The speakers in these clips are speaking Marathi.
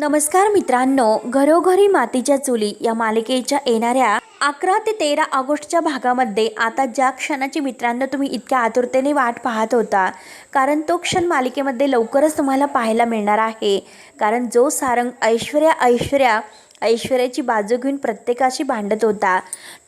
नमस्कार मित्रांनो घरोघरी मातीच्या चुली या मालिकेच्या येणाऱ्या अकरा ते तेरा ऑगस्टच्या भागामध्ये आता ज्या क्षणाची मित्रांनो तुम्ही इतक्या आतुरतेने वाट पाहत होता कारण तो क्षण मालिकेमध्ये लवकरच तुम्हाला पाहायला मिळणार आहे. कारण जो सारंग ऐश्वर्या ऐश्वर्या ऐश्वर्याची बाजू घेऊन प्रत्येकाशी भांडत होता.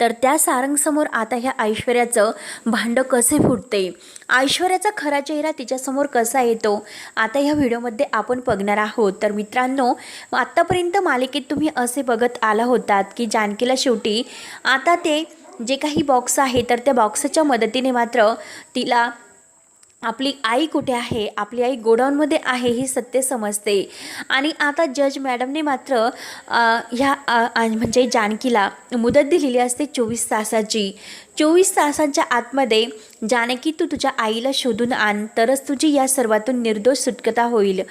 तर त्या सारंगसमोर आता ह्या ऐश्वर्याचं भांडं कसे फुटते? ऐश्वर्याचा खरा चेहरा तिच्यासमोर कसा येतो? आता ह्या व्हिडिओमध्ये आपण बघणार आहोत. तर मित्रांनो आत्तापर्यंत मालिकेत तुम्ही असे बघत आला होतात की जानकीला शेवटी आता ते जे काही बॉक्स आहे तर त्या बॉक्सच्या मदतीने मात्र तिला आपली आई कुठे आहे? आपली आई गोडाऊनमध्ये आहे ही सत्य समजते. आणि आता जज मॅडमने मात्र ह्या म्हणजे जानकीला मुदत दिलेली असते चोवीस तासाची. चोवीस तासांच्या आतमध्ये जानकी तू तुझ्या आईला शोधून आण तरच तुझी या सर्वातून निर्दोष सुटकता होईल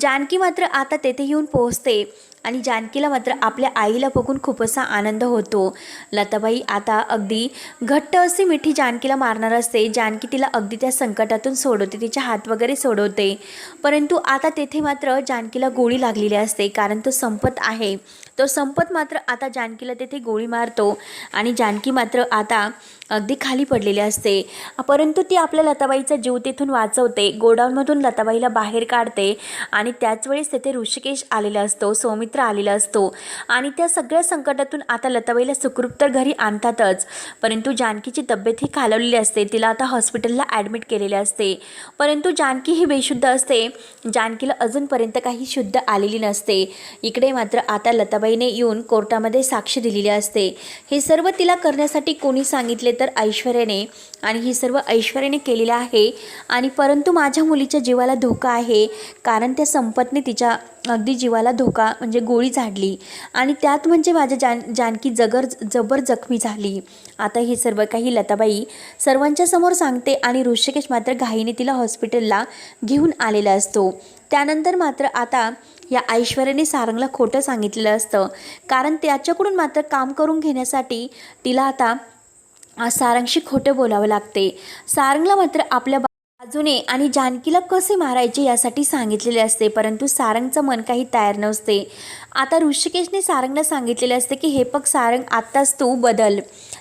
जानकी मात्र आता तेथे येऊन पोहोचते आणि जानकीला मात्र आपल्या आईला बघून खूप असा आनंद होतो. लताबाई आता अगदी घट्ट अशी मिठी जानकीला मारणार असते जानकी तिला अगदी त्या संकटातून सोडवते तिचे हात वगैरे सोडवते. परंतु आता तेथे मात्र जानकीला गोळी लागलेली असते कारण तो संपत आहे. तो संपत मात्र आता जानकीला तेथे गोळी मारतो आणि जानकी मात्र आता अगदी खाली पडलेली असते. परंतु ती आपल्या लताबाईचा जीव तिथून वाचवते गोडाऊनमधून लताबाईला बाहेर काढते आणि त्याच वेळेस तेथे ऋषिकेश आलेला असतो सौमित्र आलेला असतो आणि त्या सगळ्या संकटातून आता लताबाईला सुखरूप तर घरी आणतातच. परंतु जानकीची तब्येत ही खालवलेली असते तिला आता हॉस्पिटलला ॲडमिट केलेले असते. परंतु जानकी ही बेशुद्ध असते. जानकीला अजूनपर्यंत काही शुद्ध आलेली नसते. इकडे मात्र आता लताबाईने येऊन कोर्टामध्ये साक्ष दिलेली असते. हे सर्व तिला करण्यासाठी कोणी सांगितले तर ऐश्वर्याने आणि हे सर्व ऐश्वर्याने केलेलं आहे. आणि परंतु माझ्या मुलीच्या जीवाला धोका आहे कारण त्या संपतने तिच्या अगदी जीवाला धोका म्हणजे गोळी झाडली. आणि त्यात म्हणजे माझ्या जान जानकी जगर जबर जखमी झाली. आता हे सर्व काही लताबाई सर्वांच्या समोर सांगते आणि ऋषिकेश मात्र घाईने तिला हॉस्पिटलला घेऊन आलेला असतो. त्यानंतर मात्र आता या ऐश्वर्याने सारंगला खोटं सांगितलेलं असतं. कारण त्याच्याकडून मात्र काम करून घेण्यासाठी तिला आता सारंगशी खोटं बोलावं लागते. सारंगला मात्र आपल्या बाजूने आणि जानकीला कसे मारायचे यासाठी सांगितलेले असते परंतु सारंगचं मन काही तयार नसते. आता ऋषिकेशने सारंगला सांगितलेले असते की हे पग सारंग आत्ताच तू बदल.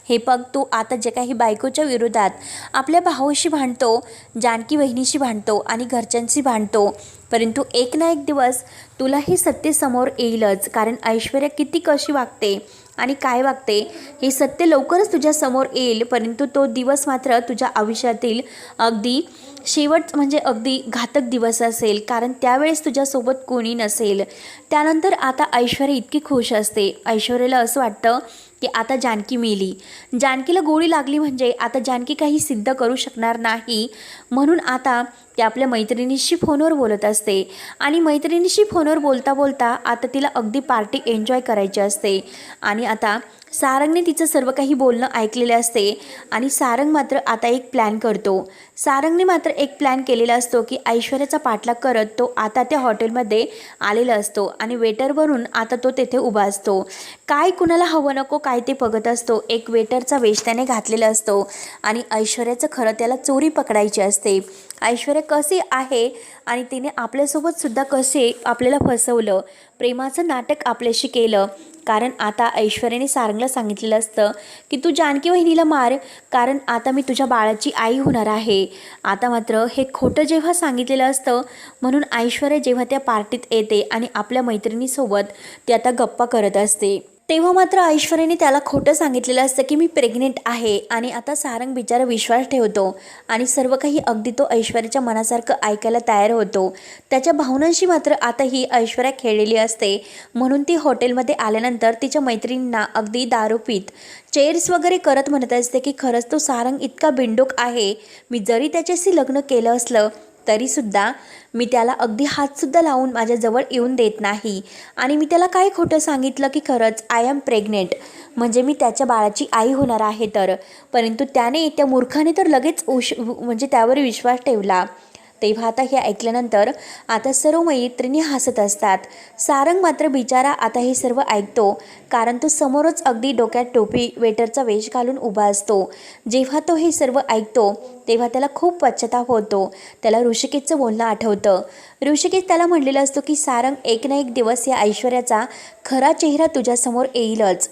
हे पग तू आता जे काही बायकोच्या विरोधात आपल्या भावाशी भांडतो जानकी बहिणीशी भांडतो आणि घरच्यांशी भांडतो. परंतु एक ना एक दिवस तुला हे सत्य समोर येईलच कारण ऐश्वर्या किती कशी वागते आणि काय वागते? हे सत्य लवकरच तुझ्या समोर येईल परंतु तो दिवस मात्र तुझ्या आयुष्यातील अगदी शेवट म्हणजे अगदी घातक दिवस असेल कारण त्यावेळेस तुझ्यासोबत कोणी नसेल. त्यानंतर आता ऐश्वर्या इतकी खुश असते. ऐश्वर्याला असं वाटतं की आता जानकी मेली. जानकीला गोळी लागली म्हणजे आता जानकी काही सिद्ध करू शकणार नाही. म्हणून आता ते आपल्या मैत्रिणीशी फोनवर बोलत असते. आणि मैत्रिणीशी फोनवर बोलता बोलता आता तिला अगदी पार्टी एन्जॉय करायची असते. आणि आता सारंगने तिचं सर्व काही बोलणं ऐकलेलं असते. आणि सारंग मात्र आता एक प्लॅन करतो. सारंगने मात्र एक प्लॅन केलेला असतो की ऐश्वर्याचा पाठलाग करत तो आता त्या हॉटेलमध्ये आलेला असतो. आणि वेटरवरून आता तो तेथे उभा असतो. काय कुणाला हवं नको काय ते बघत असतो. एक वेटरचा वेश त्याने घातलेला असतो. आणि ऐश्वर्याचं खरं त्याला चोरी पकडायची असते. ऐश्वर्या कसे आहे आणि तिने आपल्यासोबत सुद्धा कसे आपल्याला फसवलं? प्रेमाचं नाटक आपल्याशी केलं. कारण आता ऐश्वर्याने सारंगला सांगितलेलं असतं की तू जानकी वहिनीला मार कारण आता मी तुझ्या बाळाची आई होणार आहे. आता मात्र हे खोटं जेव्हा सांगितलेलं असतं म्हणून ऐश्वर्या जेव्हा त्या पार्टीत येते आणि आपल्या मैत्रिणीसोबत ती आता गप्पा करत असते. तेव्हा मात्र ऐश्वर्याने त्याला खोटं सांगितलेलं असतं की मी प्रेग्नेंट आहे आणि आता सारंग बिचारा विश्वास ठेवतो आणि सर्व काही अगदी तो ऐश्वर्याच्या मनासारखं ऐकायला तयार होतो. त्याच्या भावनांशी मात्र आता ही ऐश्वर्या खेळलेली असते. म्हणून ती हॉटेलमध्ये आल्यानंतर तिच्या मैत्रिणींना अगदी दारू पीत चेअर्स वगैरे करत म्हणत असते की खरंच तो सारंग इतका बिंडोक आहे. मी जरी त्याच्याशी लग्न केलं असलं तरीसुद्धा मी त्याला अगदी हातसुद्धा लावून माझ्याजवळ येऊन देत नाही. आणि मी त्याला काय खोटं सांगितलं की खरंच आय एम प्रेग्नेंट म्हणजे मी त्याच्या बाळाची आई होणार आहे तर. परंतु त्याने त्या मूर्खाने तर लगेच उश म्हणजे त्यावर विश्वास ठेवला. तेव्हा आता हे ऐकल्यानंतर आता सर्व मैत्रिणी हसत असतात. सारंग मात्र बिचारा आता हे सर्व ऐकतो कारण तो समोरच अगदी डोक्यात टोपी वेटरचा वेश घालून उभा असतो. जेव्हा तो हे सर्व ऐकतो तेव्हा त्याला खूप पश्चाताप होतो. त्याला ऋषिकेशचं बोलणं आठवतं. ऋषिकेश त्याला म्हणलेलं असतो की सारंग एक ना एक दिवस या ऐश्वर्याचा खरा चेहरा तुझ्यासमोर येईलच.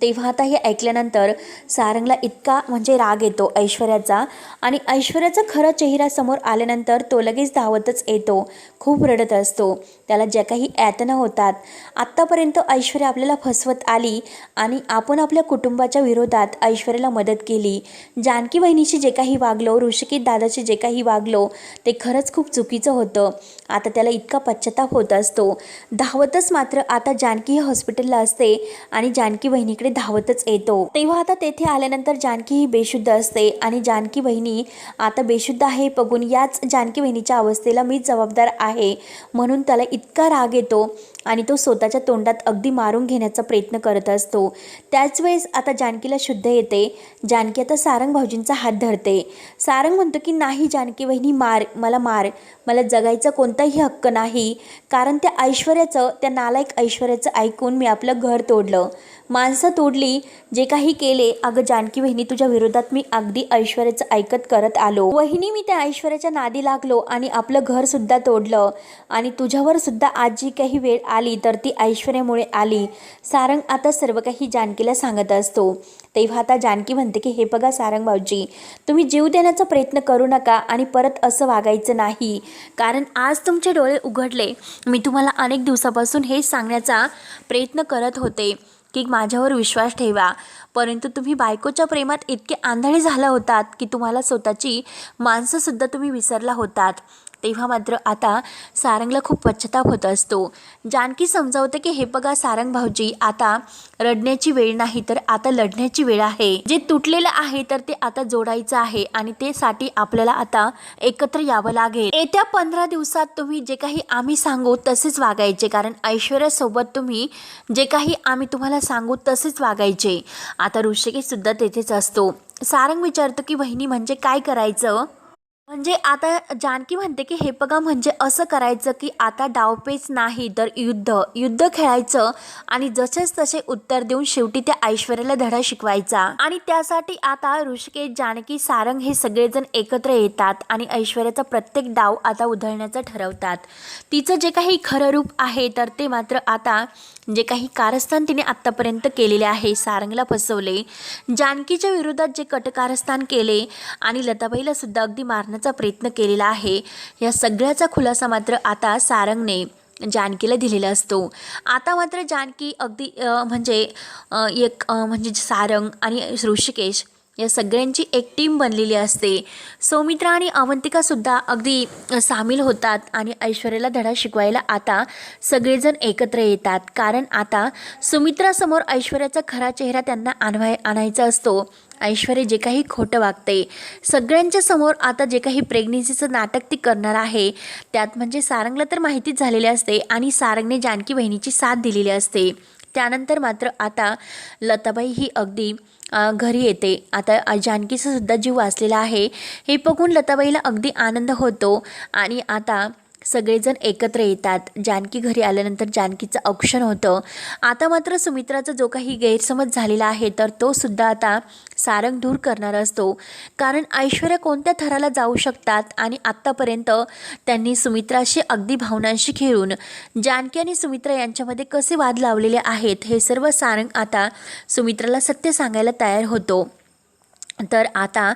तेव्हा आता हे ऐकल्यानंतर सारंगला इतका म्हणजे राग येतो ऐश्वर्याचा आणि ऐश्वर्याचा खरा चेहरा समोर आल्यानंतर तो लगेच धावतच येतो. खूप रडत असतो. त्याला ज्या काही यातना होतात. आत्तापर्यंत ऐश्वर्या आपल्याला फसवत आली आणि आपण आपल्या कुटुंबाच्या विरोधात ऐश्वर्याला मदत केली. जानकी बहिणीशी जे काही वागलो ऋषिकेत दादाशी जे काही वागलो ते खरंच खूप चुकीचं होतं. आता त्याला इतका पश्चाताप होत असतो. धावतच मात्र आता जानकी हॉस्पिटलला असते आणि जानकी बहिणी इकडे धावतच येतो. तेव्हा आता तेथे आल्यानंतर जानकी ही बेशुद्ध असते आणि जानकी बहिणी आता बेशुद्ध आहे बघून याच जानकी बहिणीच्या अवस्थेला मी जबाबदार आहे. म्हणून त्याला इतका राग येतो. आणि तो स्वतःच्या तोंडात अगदी मारून घेण्याचा प्रयत्न करत असतो. त्याच वेळेस आता जानकीला शुद्ध येते. जानकी आता सारंग भाऊजींचा हात धरते. सारंग म्हणतो की नाही जानकी वहिनी मार मला मार. मला जगायचा कोणताही हक्क नाही. कारण त्या ऐश्वर्याचं त्या नालायक ऐश्वर्याचं ऐकून मी आपलं घर तोडलं. माणसं तोडली जे काही केले अगं जानकी वहिनी तुझ्या विरोधात मी अगदी ऐश्वर्याचं ऐकत करत आलो. वहिनी मी त्या ऐश्वर्याच्या नादी लागलो आणि आपलं घरसुद्धा तोडलं. आणि तुझ्यावर सुद्धा आज जी काही वेळ आली तर ती ऐश्वर्यामुळे आली. सारंग आता सर्व काही जानकीला सांगत असतो. तेव्हा आता जानकी म्हणते की हे बघा सारंग भाऊजी तुम्ही जीव देण्याचा प्रयत्न करू नका आणि परत असं वागायचं नाही. कारण आज तुमचे डोळे उघडले. मी तुम्हाला अनेक दिवसापासून हेच सांगण्याचा प्रयत्न करत होते की माझ्यावर विश्वास ठेवा. परंतु तुम्ही बायकोच्या प्रेमात इतके आंधळे झाला होतात की तुम्हाला स्वतःची माणसंसुद्धा तुम्ही विसरला होतात. तेव्हा मात्र आता सारंगला खूप पश्चाताप होत असतो. जानकी समजावते की हे बघा सारंग भाऊजी आता रडण्याची वेळ नाही तर आता लढण्याची वेळ आहे. जे तुटलेलं आहे तर ते आता जोडायचं आहे आणि ते साठी आपल्याला आता एकत्र यावं लागेल. येत्या पंधरा दिवसात तुम्ही जे काही आम्ही सांगू तसेच वागायचे. कारण ऐश्वर्यासोबत तुम्ही जे काही आम्ही तुम्हाला सांगू तसेच वागायचे. आता ऋषिकेश सुद्धा तेथेच असतो. सारंग विचारतो की बहिणी म्हणजे काय करायचं? म्हणजे आता जानकी म्हणते की हे बघा म्हणजे असं करायचं की आता डावपेच नाही तर युद्ध. युद्ध खेळायचं आणि जसेच तसे उत्तर देऊन शेवटी त्या ऐश्वर्याला धडा शिकवायचा. आणि त्यासाठी आता ऋषिकेश जानकी सारंग हे सगळेजण एकत्र येतात आणि ऐश्वर्याचा प्रत्येक डाव आता उधळण्याचं ठरवतात. तिचं जे काही खरं रूप आहे तर ते मात्र आता जे काही कारस्थान तिने आत्तापर्यंत केलेले आहे सारंगला फसवले. जानकीच्या विरोधात जे कटकारस्थान केले आणि लताबाईला सुद्धा अगदी मारण्याचा प्रयत्न केलेला आहे. या सगळ्याचा खुलासा मात्र आता सारंगने जानकीला दिलेला असतो. आता मात्र जानकी अगदी म्हणजे एक म्हणजे सारंग आणि ऋषिकेश या सगळ्यांची एक टीम बनलेली असते. सौमित्रा आणि अवंतिकासुद्धा अगदी सामील होतात आणि ऐश्वर्याला धडा शिकवायला आता सगळेजण एकत्र येतात. कारण आता सुमित्रासमोर ऐश्वर्याचा खरा चेहरा त्यांना आणवाय आणायचा असतो. ऐश्वर्या जे काही खोटं वागते सगळ्यांच्या समोर आता जे काही प्रेग्नेन्सीचं नाटक ती करणार आहे त्यात म्हणजे सारंगला तर माहितीच झालेली असते आणि सारंगने जानकी बहिणीची साथ दिलेली असते. त्यानंतर मात्र आता लताबाई ही अगदी घरी येते. आता जानकीचा सुद्धा जीव वाचलेला आहे. हे बघून लताबाईला अगदी आनंद होतो आणि आता सगळेजण एकत्र येतात. जानकी घरी आल्यानंतर जानकीचं औक्षण होतं. आता मात्र सुमित्राचा जो काही गैरसमज झालेला आहे तर तो सुद्धा आता सारंग दूर करणार असतो. कारण ऐश्वर्या कोणत्या थराला जाऊ शकतात आणि आत्तापर्यंत त्यांनी सुमित्राशी अगदी भावनांशी खेळून जानकी आणि सुमित्रा यांच्यामध्ये कसे वाद लावलेले आहेत हे सर्व सारंग आता सुमित्राला सत्य सांगायला तयार होतो. तर आता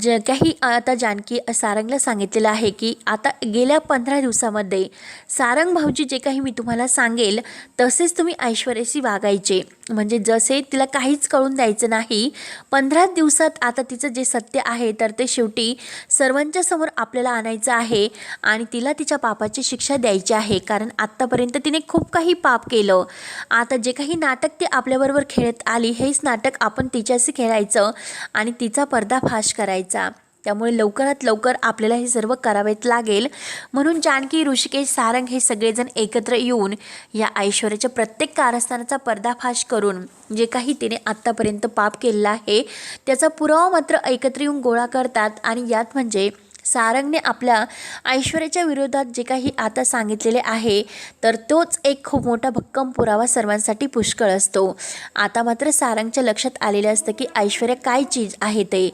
ज काही आता जानकी सारंगला सांगितलेलं आहे की आता गेल्या पंधरा दिवसामध्ये सारंग भाऊजी जे काही मी तुम्हाला सांगेल तसेच तुम्ही ऐश्वर्याशी वागायचे. म्हणजे जसे तिला काहीच कळून द्यायचं नाही पंधरा दिवसात आता तिचं जे सत्य आहे तर ते शेवटी सर्वांच्या समोर आपल्याला आणायचं आहे आणि तिला तिच्या पापाची शिक्षा द्यायची आहे. कारण आत्तापर्यंत तिने खूप काही पाप केलं. आता जे काही नाटक ती आपल्याबरोबर खेळत आली हेच नाटक आपण तिच्याशी खेळायचं आणि तिचा पर्दाफाश करायचा. त्यामुळे लवकरात लवकर आपल्याला हे सर्व करावेच लागेल. म्हणून जानकी ऋषिकेश सारंग हे सगळेजण एकत्र येऊन या ऐश्वर्याच्या प्रत्येक कारस्थानाचा पर्दाफाश करून जे काही तिने आत्तापर्यंत पाप केलेलं आहे त्याचा पुरावा मात्र एकत्र येऊन गोळा करतात. आणि यात म्हणजे सारंगने आपल्या ऐश्वर्याच्या विरोधात जे काही आता सांगितलेले आहे तर तोच एक खूप मोठा भक्कम पुरावा सर्वांसाठी पुष्कळ असतो. आता मात्र सारंगच्या लक्षात आलेले असतं की ऐश्वर्या काय चीज आहे ते.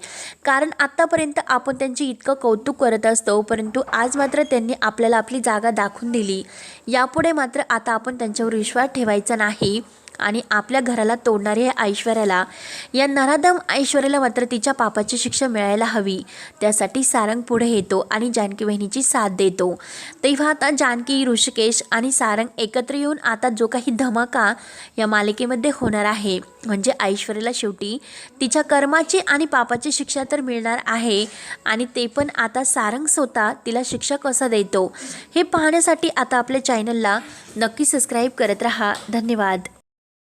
कारण आत्तापर्यंत आपण त्यांची इतकं कौतुक करत असतो परंतु आज मात्र त्यांनी आपल्याला आपली जागा दाखवून दिली. यापुढे मात्र आता आपण त्यांच्यावर विश्वास ठेवायचा नाही. आणि आपल्या घराला तोडणारे या ऐश्वर्याला या नराधम ऐश्वर्याला मात्र तिच्या पापाची शिक्षा मिळायला हवी. त्यासाठी सारंग पुढे येतो आणि जानकी बहिणीची साथ देतो. तेव्हा आता जानकी ऋषिकेश आणि सारंग एकत्र येऊन आता जो काही धमाका या मालिकेमध्ये होणार आहे म्हणजे ऐश्वर्याला शेवटी तिच्या कर्माची आणि पापाची शिक्षा तर मिळणार आहे आणि ते पण आता सारंग स्वतः तिला शिक्षा कसा देतो हे पाहण्यासाठी आता आपल्या चॅनलला नक्की सबस्क्राईब करत राहा. धन्यवाद.